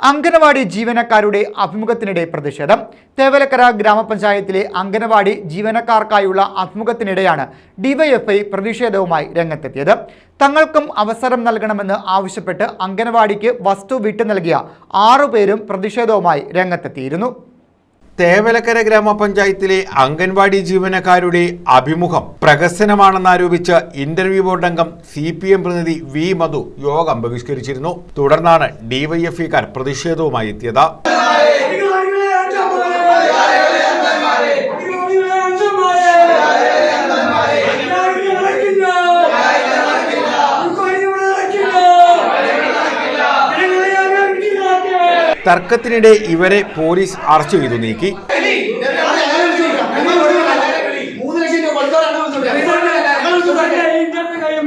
അംഗനവാടി ജീവനക്കാരുടെ അഭിമുഖത്തിനിടെ പ്രതിഷേധം. തേവലക്കര ഗ്രാമപഞ്ചായത്തിലെ അംഗനവാടി ജീവനക്കാർക്കായുള്ള അഭിമുഖത്തിനിടെയാണ് ഡിവൈഎഫ്ഐ പ്രതിഷേധവുമായി രംഗത്തെത്തിയത്. തങ്ങൾക്കും അവസരം നൽകണമെന്ന് ആവശ്യപ്പെട്ട് അംഗനവാടിക്ക് വസ്തു വിട്ടു നൽകിയ ആറുപേരും പ്രതിഷേധവുമായി രംഗത്തെത്തിയിരുന്നു. തേവലക്കര ഗ്രാമപഞ്ചായത്തിലെ അംഗൻവാടി ജീവനക്കാരുടെ അഭിമുഖം പ്രഹസനമാണെന്നാരോപിച്ച് ഇന്റർവ്യൂ ബോർഡ് അംഗം സി പി എം പ്രതിനിധി വി മധു യോഗം ബഹിഷ്കരിച്ചിരുന്നു. തുടർന്നാണ് ഡിവൈഎഫ്ഇക്കാർ പ്രതിഷേധവുമായി എത്തിയത്. തർക്കത്തിനിടെ ഇവരെ പോലീസ് അറസ്റ്റ് ചെയ്തു നീക്കി മൂന്ന് ലക്ഷം പോലീസ് കൊടുത്തോളാണ് ഇന്റർവ്യൂ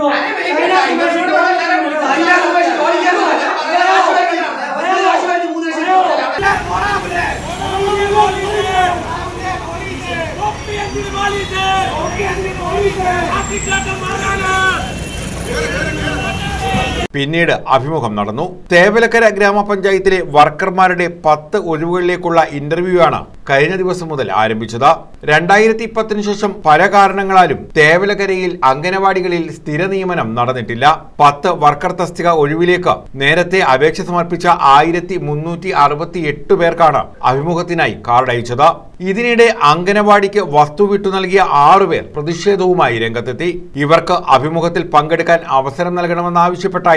പിന്നീട് അഭിമുഖം നടന്നു. തേവലക്കര ഗ്രാമപഞ്ചായത്തിലെ വർക്കർമാരുടെ പത്ത് ഒഴിവുകളിലേക്കുള്ള ഇന്റർവ്യൂ ആണ് കഴിഞ്ഞ ദിവസം മുതൽ ആരംഭിച്ചത്. രണ്ടായിരത്തി പത്തിനു ശേഷം പല കാരണങ്ങളാലും തേവലക്കരയിൽ അംഗനവാടികളിൽ സ്ഥിര നിയമനം നടന്നിട്ടില്ല. പത്ത് വർക്കർ തസ്തിക ഒഴിവിലേക്ക് നേരത്തെ അപേക്ഷ സമർപ്പിച്ച ആയിരത്തി മുന്നൂറ്റി അറുപത്തി എട്ട് പേർക്കാണ് അഭിമുഖത്തിനായി കാർഡ് അയച്ചത്. ഇതിനിടെ അംഗനവാടിക്ക് വസ്തു വിട്ടു നൽകിയ ആറുപേർ പ്രതിഷേധവുമായി രംഗത്തെത്തി. ഇവർക്ക് അഭിമുഖത്തിൽ പങ്കെടുക്കാൻ അവസരം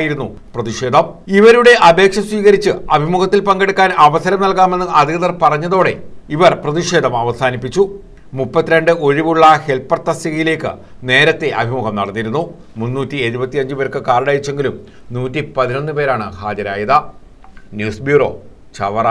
നൽകണമെന്നാവശ്യപ്പെട്ടായിരുന്നു പ്രതിഷേധം ഇവരുടെ അപേക്ഷ സ്വീകരിച്ച് അഭിമുഖത്തിൽ പങ്കെടുക്കാൻ അവസരം നൽകാമെന്ന് അധികൃതർ പറഞ്ഞതോടെ ഇവർ പ്രതിഷേധം അവസാനിപ്പിച്ചു. മുപ്പത്തിരണ്ട് ഒഴിവുള്ള ഹെൽപ്പർ തസ്തികയിലേക്ക് നേരത്തെ അഭിമുഖം നടന്നിരുന്നു. മുന്നൂറ്റി എഴുപത്തിയഞ്ച് പേർക്ക് കാർഡ് അയച്ചെങ്കിലും നൂറ്റി പതിനൊന്ന് പേരാണ് ഹാജരായത്. News bureau Chavara.